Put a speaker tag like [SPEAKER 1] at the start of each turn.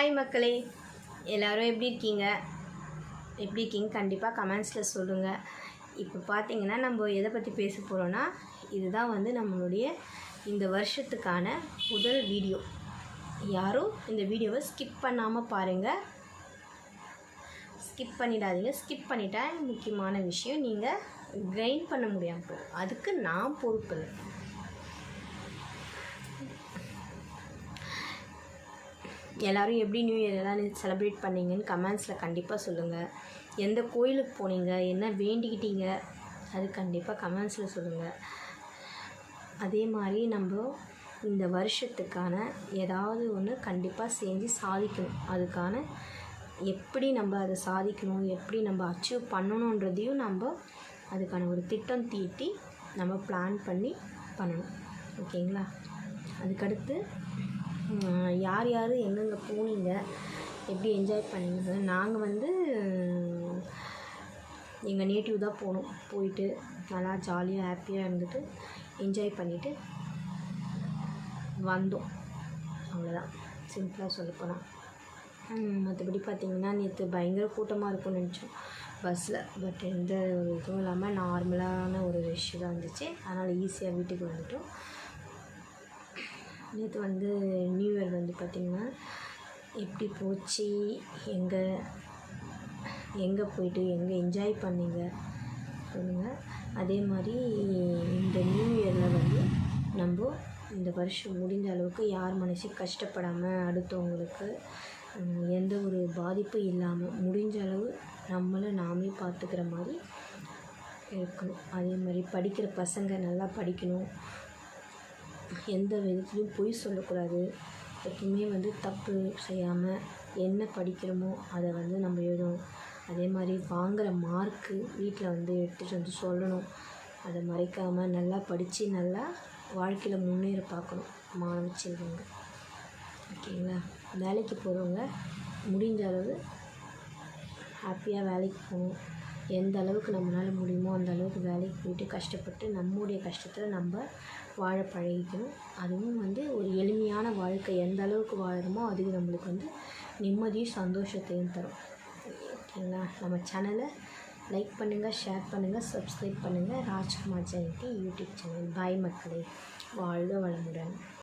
[SPEAKER 1] Hi மக்களே. எல்லோரும் எப்படி இருக்கீங்க? எப்படி இருக்கீங்க? கண்டிப்பாக கமெண்ட்ஸில் சொல்லுங்கள் இப்போ பார்த்தீங்கன்னா நம்ம எதை பற்றி பேச போகிறோன்னா இதுதான் வந்து நம்மளுடைய இந்த வருஷத்துக்கான முதல் வீடியோ யாரும் இந்த வீடியோவை ஸ்கிப் பண்ணாமல் பாருங்கள் ஸ்கிப் பண்ணிடாதீங்க. ஸ்கிப் பண்ணிட்டால் முக்கியமான விஷயம் நீங்கள் கிரைண்ட் பண்ண முடியாமல் போகும். அதுக்கு நான் பொறுப்பு இல்லை. எல்லோரும் எப்படி நியூ இயர் எல்லாம் செலிப்ரேட் பண்ணீங்கன்னு கமெண்ட்ஸில் கண்டிப்பாக சொல்லுங்கள் எந்த கோயிலுக்கு போனீங்க? என்ன வேண்டிக்கிட்டீங்க? அது கண்டிப்பாக கமெண்ட்ஸில் சொல்லுங்கள் அதே மாதிரி நம்ம இந்த வருஷத்துக்கான ஏதாவது ஒன்று கண்டிப்பாக செஞ்சு சாதிக்கணும். அதுக்கான எப்படி நம்ம அதை சாதிக்கணும்? எப்படி நம்ம அச்சீவ் பண்ணணுன்றதையும் நம்ம அதுக்கான ஒரு திட்டம் தீட்டி நம்ம பிளான் பண்ணி பண்ணணும். ஓகேங்களா அதுக்கடுத்து யார் யார் எங்கெங்கே போனீங்க எப்படி என்ஜாய் பண்ணீங்க நாங்கள் வந்து எங்கள் நேட்டிவ் தான் போனோம். போயிட்டு நல்லா ஜாலியாக ஹாப்பியாக இருந்துட்டு என்ஜாய் பண்ணிவிட்டு வந்தோம். அவ்வளோதான் சிம்பிளாக சொல்லப்போனால் மற்றபடி பார்த்திங்கன்னா நேற்று பயங்கர கூட்டமாக இருக்கும்னு நினச்சோம். பஸ்ஸில் பட் எந்த ஒரு இதுவும் இல்லாமல் நார்மலான ஒரு விஷயம் தான் இருந்துச்சு. அதனால் ஈஸியாக வீட்டுக்கு வந்துட்டோம். நேற்று வந்து நியூ இயர் வந்து பார்த்திங்கன்னா எப்படி போச்சு எங்கே எங்கே போயிட்டு எங்கே என்ஜாய் பண்ணீங்க சொல்லுங்கள் அதே மாதிரி இந்த நியூ இயரில் வந்து நம்ம இந்த வருஷம் முடிஞ்ச அளவுக்கு யார் மனசையும் கஷ்டப்படாமல் அடுத்தவங்களுக்கு எந்த ஒரு பாதிப்பும் இல்லாமல் முடிஞ்ச அளவு நம்மளை நாமே பார்த்துக்கிற மாதிரி இருக்கணும். அதே மாதிரி படிக்கிற பசங்க நல்லா படிக்கணும். எந்த விதத்துலையும் பொய் சொல்லக்கூடாது. எப்பவுமே வந்து தப்பு செய்யாமல் என்ன படிக்கிறோமோ அதை வந்து நம்ம எழுதணும். அதே மாதிரி வாங்குகிற மார்க்கு வீட்டில் வந்து எடுத்துகிட்டு வந்து சொல்லணும். அதை மறைக்காமல் நல்லா படித்து நல்லா வாழ்க்கையில் முன்னேற பார்க்கணும் மாணவ செல்வங்க ஓகேங்களா? வேலைக்கு போகிறவங்க முடிஞ்ச அளவு ஹாப்பியாக வேலைக்கு போகணும். எந்த அளவுக்கு நம்மளால் முடியுமோ அந்த அளவுக்கு வேலைக்கு போயிட்டு கஷ்டப்பட்டு நம்முடைய கஷ்டத்தில் நம்ம வாழ பழகிக்கணும். அதுவும் வந்து ஒரு எளிமையான வாழ்க்கை எந்த அளவுக்கு வாழறோமோ அதுக்கு நம்மளுக்கு வந்து நிம்மதியும் சந்தோஷத்தையும் தரும். ஓகேங்களா? நம்ம சேனலை லைக் பண்ணுங்கள் ஷேர் பண்ணுங்கள் சப்ஸ்கிரைப் பண்ணுங்கள் Rajkumar Jayanthi YouTube channel bye மக்களே. வாழ்க வளமுடன்.